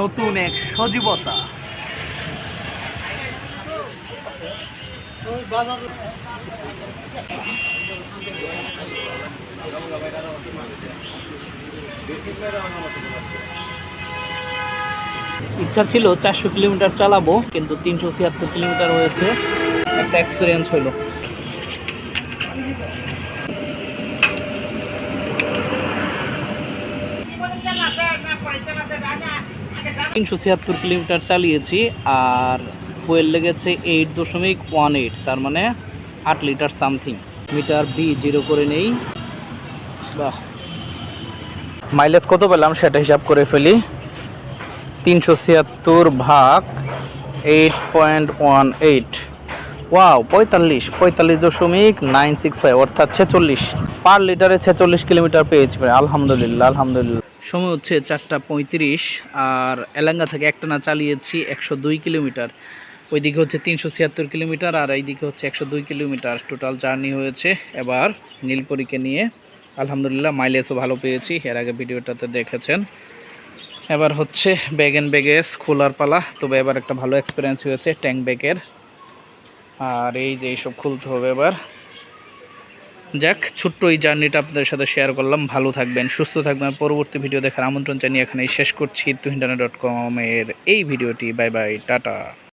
নতুন এক সজীবতা। ইচ্ছা ছিল চারশো কিলোমিটার চালাবো কিন্তু তিনশো ছিয়াত্তর কিলোমিটার হয়েছে। একটা এক্সপিরিয়েন্স হলো। তিনশো ছিয়াত্তর কিলোমিটার চালিয়েছি আর ফুয়েল লেগেছে এইট দশমিক ওয়ান এইট তার মানে আট litre something meter B zero করে নেই। বাহ। মাইলেজ কত পেলাম সেটা হিসাব করে ফেলি। তিনশো ছিয়াত্তর ভাগ eight point one eight wow পঁয়তাল্লিশ পঁয়তাল্লিশ দশমিক নাইন সিক্স ফাইভ অর্থাৎ ছেচল্লিশ। পার লিটারে ছেচল্লিশ কিলোমিটার পেয়েছি। আলহামদুলিল্লাহ আলহামদুলিল্লাহ। সময় হচ্ছে চারটা পঁয়ত্রিশ, আর এলাঙ্গা থেকে একটানা চালিয়েছি একশো দুই কিলোমিটার। ওইদিকে হচ্ছে তিনশো ছিয়াত্তর কিলোমিটার, আর এইদিকে হচ্ছে একশো দুই কিলোমিটার। টোটাল জার্নি হয়েছে। এবার নীলপরীকে নিয়ে আলহামদুলিল্লাহ মাইলেজও ভালো পেয়েছি। এর আগে ভিডিওটাতে দেখেছেন। এবার হচ্ছে ব্যাগ অ্যান্ড ব্যাগেজ খোলার পালা। তবে এবার একটা ভালো এক্সপিরিয়েন্স হয়েছে ট্যাঙ্ক ব্যাগের আর এই যে এইসব খুলতে হবে এবার। যাক, ছোট্ট এই জার্নিটা আপনাদের সাথে শেয়ার করলাম। ভালো থাকবেন, সুস্থ থাকবেন। পরবর্তী ভিডিও দেখার আমন্ত্রণ জানিয়ে এখানেই শেষ করছি তুহিন্টানা ডট কমের এই ভিডিওটি। Bye bye tata.